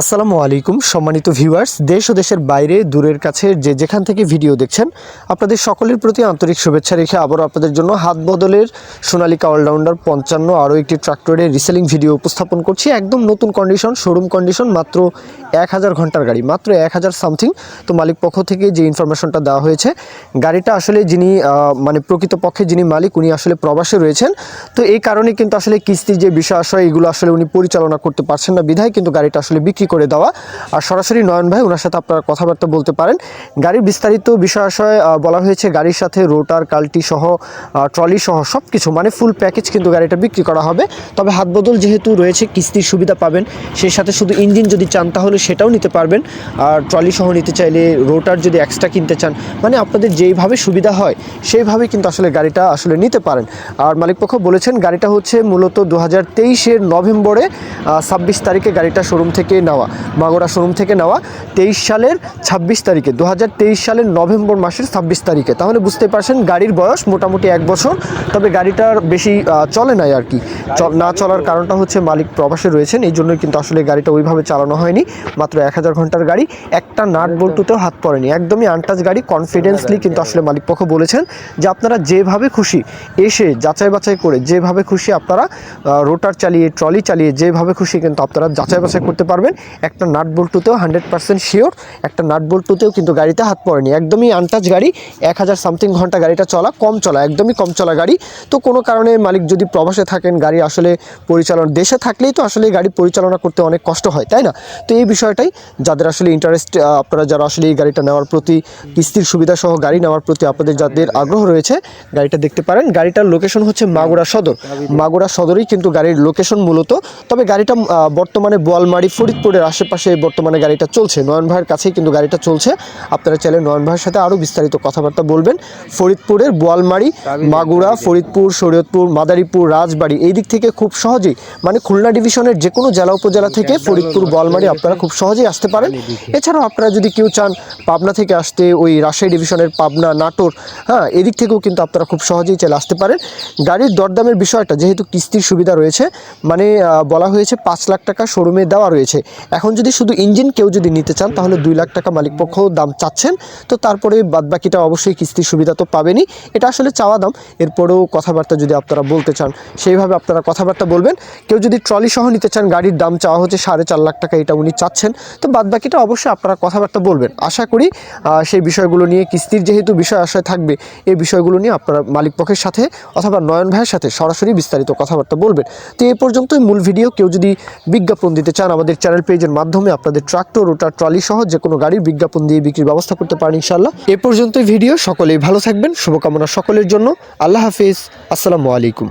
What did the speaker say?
আসসালামু আলাইকুম, সম্মানিত ভিউয়ার্স, দেশ ও দেশের বাইরে, দূরের কাছে যে যেখান থেকে ভিডিও দেখছেন, আপনাদের সকলের প্রতি আন্তরিক শুভেচ্ছা রেখে আবারও আপনাদের জন্য হাত বদলের সোনালিকা অলরাউন্ডার পঞ্চান্ন আরও একটি ট্রাক্টরের রিসেলিং ভিডিও উপস্থাপন করছি। একদম নতুন কন্ডিশন শোরুম কন্ডিশন মাত্র এক হাজার ঘণ্টার গাড়ি, মাত্র এক হাজার সামথিং তো মালিক পক্ষ থেকে যে ইনফরমেশনটা দেওয়া হয়েছে, গাড়িটা আসলে যিনি মানে প্রকৃতপক্ষে যিনি মালিক, উনি আসলে প্রবাসে রয়েছেন। তো এই কারণে কিন্তু আসলে কিস্তির যে বিষয় আশয় এগুলো আসলে উনি পরিচালনা করতে পারছেন না বিধায় কিন্তু গাড়িটা আসলে বিক্রি করে দেওয়া। আর সরাসরি নয়ন ভাই ওনার সাথে আপনারা কথাবার্তা বলতে পারেন। গাড়ির বিস্তারিত বিষয় আশয় বলা হয়েছে গাড়ির সাথে রোটার, কাল্টি সহ ট্রলি সহ সব কিছু মানে ফুল প্যাকেজ কিন্তু গাড়িটা বিক্রি করা হবে। তবে হাত বদল যেহেতু রয়েছে, কিস্তির সুবিধা পাবেন, সেই সাথে শুধু ইঞ্জিন যদি চান, তাহলে সেটাও নিতে পারবেন। আর ট্রলি সহ নিতে চাইলে রোটার যদি এক্সট্রা কিনতে চান মানে আপনাদের যেইভাবে সুবিধা হয়, সেইভাবে কিন্তু আসলে গাড়িটা আসলে নিতে পারেন। আর মালিকপক্ষ বলেছেন, গাড়িটা হচ্ছে মূলত দু হাজার তেইশের নভেম্বরে ছাব্বিশ তারিখে গাড়িটা শোরুম থেকে নেওয়া মাগোড়া শোরুম থেকে নেওয়া, তেইশ সালের ছাব্বিশ তারিখে দু হাজার তেইশ সালের নভেম্বর মাসের ছাব্বিশ তারিখে। তাহলে বুঝতে পারছেন, গাড়ির বয়স মোটামুটি এক বছর, তবে গাড়িটার বেশি চলে নাই আর কি। না চলার কারণটা হচ্ছে মালিক প্রবাসে রয়েছেন এই জন্যই কিন্তু আসলে গাড়িটা ওইভাবে চালানো হয়নি। মাত্র এক হাজার ঘণ্টার গাড়ি, একটা নাট বল্টুতেও হাত পড়েনি। একদমই আনটাচ গাড়ি কনফিডেন্সলি কিন্তু আসলে মালিকপক্ষ বলেছেন যে আপনারা যেভাবে খুশি এসে, যাচাই বাছাই করে যেভাবে খুশি আপনারা রোটার চালিয়ে ট্রলি চালিয়ে যেভাবে খুশি কিন্তু আপনারা যাচাই বাছাই করতে পারবেন। একটা নাট বল্টুতেও হান্ড্রেড পার্সেন্ট শিওর একটা নাট বল্টুতেও কিন্তু গাড়িতে হাত পড়েনি। একদমই আনটাচ গাড়ি, এক হাজার সামথিং ঘণ্টা গাড়িটা চলা, কম চলা, একদমই কম চলা গাড়ি। তো কোনো কারণে মালিক যদি প্রবাসে থাকেন, গাড়ি আসলে পরিচালনা, দেশে থাকলেই তো আসলে গাড়ি পরিচালনা করতে অনেক কষ্ট হয়, তাই না? তো এই বিষয়টাই, যাদের আসলে ইন্টারেস্ট আপনারা যারা আসলে এই গাড়িটা নেওয়ার প্রতি কিস্তির সুবিধা সহ গাড়ি নেওয়ার প্রতি আপনাদের যাদের আগ্রহ রয়েছে, গাড়িটা দেখতে পারেন। গাড়িটার লোকেশন হচ্ছে মাগুরা সদর। মাগুরা সদরেই কিন্তু গাড়ির লোকেশন মূলত। তবে গাড়িটা বর্তমানে বোয়ালমারি, ফরিদপুরের আশেপাশে বর্তমানে গাড়িটা চলছে। নয়ন ভাইয়ের কাছেই কিন্তু গাড়িটা চলছে। আপনারা চাইলে নয়ন ভাইয়ের সাথে আরও বিস্তারিত কথাবার্তা বলবেন। ফরিদপুরের বোয়ালমারি, মাগুরা, ফরিদপুর, শরীয়তপুর, মাদারীপুর, রাজবাড়ি এই দিক থেকে খুব সহজেই মানে খুলনা ডিভিশনের যে কোনো জেলা উপজেলা থেকে ফরিদপুর, বোয়ালমারি আপনারা খুব সহজেই আসতে পারেন। এছাড়াও আপনারা যদি কেউ চান পাবনা থেকে আসতে ওই রাজশাহী ডিভিশনের পাবনা নাটোর হ্যাঁ এদিক থেকেও কিন্তু আপনারা খুব সহজেই চলে আসতে পারেন। গাড়ির দরদামের বিষয়টা যেহেতু কিস্তির সুবিধা রয়েছে মানে বলা হয়েছে পাঁচ লাখ টাকা শোরুমে দেওয়া রয়েছে। এখন যদি শুধু ইঞ্জিন কেউ যদি নিতে চান তাহলে দুই লাখ টাকা মালিকপক্ষ দাম চাচ্ছেন। তো তারপরে বাদবাকিটা অবশ্যই কিস্তির সুবিধা তো পাবেনই। এটা আসলে চাওয়া দাম। এরপরেও কথাবার্তা যদি আপনারা বলতে চান সেইভাবে আপনারা কথাবার্তা বলবেন। কেউ যদি ট্রলি সহ নিতে চান গাড়ির দাম চাওয়া হচ্ছে সাড়ে চার লাখ টাকা এটা উনি চাচ্ছেন। তো বাদবাকিটা অবশ্যই আপনারা কথাবার্তা বলবেন। আশা করি সেই বিষয়গুলো নিয়ে কিস্তির যেহেতু বিষয় আশায় থাকবে, এই বিষয়গুলো নিয়ে আপনারা মালিক পক্ষের সাথে অথবা নয়ন ভাইয়ের সাথে সরাসরি বিস্তারিত কথাবার্তা বলবেন। তো এই পর্যন্তই মূল ভিডিও। কেউ যদি বিজ্ঞাপন দিতে চান আমাদের চ্যানেল পেজের মাধ্যমে, আপনাদের ট্রাক্টর ওটার ট্রলি সহ যে কোনো গাড়ির বিজ্ঞাপন দিয়ে বিক্রির ব্যবস্থা করতে পারেন ইনশাল্লাহ এ পর্যন্তই ভিডিও। সকলেই ভালো থাকবেন। শুভকামনা সকলের জন্য। আল্লাহ হাফিজ। আসসালামু আলাইকুম।